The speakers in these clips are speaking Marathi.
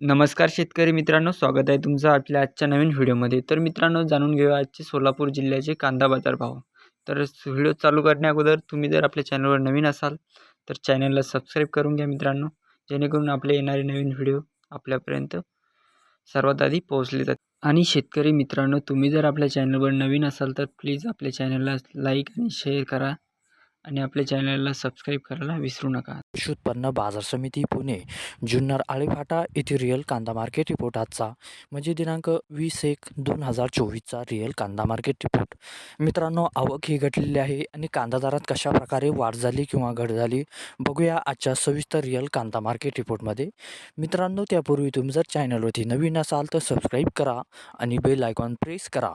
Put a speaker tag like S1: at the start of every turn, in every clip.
S1: नमस्कार शेतकरी मित्रांनो स्वागत आहे तुमचं आपल्या आजच्या नवीन व्हिडिओमध्ये. तर मित्रांनो जाणून घेऊया आजचे सोलापूर जिल्ह्याचे कांदा बाजार भाव. तर व्हिडिओ चालू करण्या अगोदर तुम्ही जर आपल्या चॅनलवर नवीन असाल तर चॅनलला सबस्क्राईब करून घ्या मित्रांनो जेणेकरून आपले येणारे नवीन व्हिडिओ आपल्यापर्यंत सर्वात आधी पोहोचले जातात आणि शेतकरी मित्रांनो तुम्ही जर आपल्या चॅनलवर नवीन असाल तर प्लीज आपल्या चॅनलला लाईक आणि शेअर करा. आणि आपल्या चॅनलला सबस्क्राईब करायला विसरू नका.
S2: कृषी उत्पन्न बाजार समिती पुणे जुन्नर आळेफाटा येथे रिअल कांदा मार्केट रिपोर्ट आजचा. म्हणजे दिनांक वीस एक दोन हजार चोवीसचा रिअल कांदा मार्केट रिपोर्ट. मित्रांनो आवक ही घटलेली आहे आणि कांदा दरात कशा प्रकारे वाढ झाली किंवा घट झाली बघूया आजच्या सविस्तर रिअल कांदा मार्केट रिपोर्टमध्ये. मित्रांनो त्यापूर्वी तुम्ही जर चॅनलवरती नवीन असाल तर सबस्क्राईब करा आणि बेल आयकॉन प्रेस करा.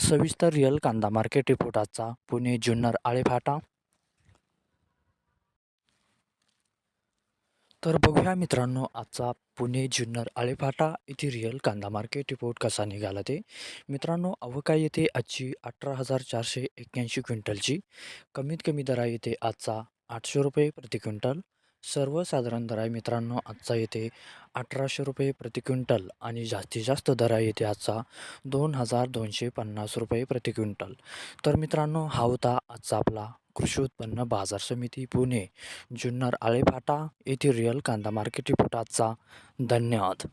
S2: सविस्तर रिअल कांदा मार्केट रिपोर्ट आजचा पुणे जुन्नर आळेफाटा. तर बघूया मित्रांनो आजचा पुणे जुन्नर आळेफाटा येथे रिअल कांदा मार्केट रिपोर्ट कसा निघाला ते. मित्रांनो अवका येथे आजची अठरा हजार चारशे एक्क्याऐंशी क्विंटलची. कमीत कमी दरा येते आजचा आठशे रुपये प्रति क्विंटल. सर्वसाधारण दर आहे मित्रांनो आजचा येते अठराशे रुपये प्रति क्विंटल आणि जास्तीत जास्त दर आहे येते आजचा दोन हजार दोनशे पन्नास रुपये प्रति क्विंटल. तर मित्रांनो हा होता आजचा आपला कृषी उत्पन्न बाजार समिती पुणे जुन्नर आळेफाटा येथे रिअल कांदा मार्केट रिपोर्ट आजचा. धन्यवाद.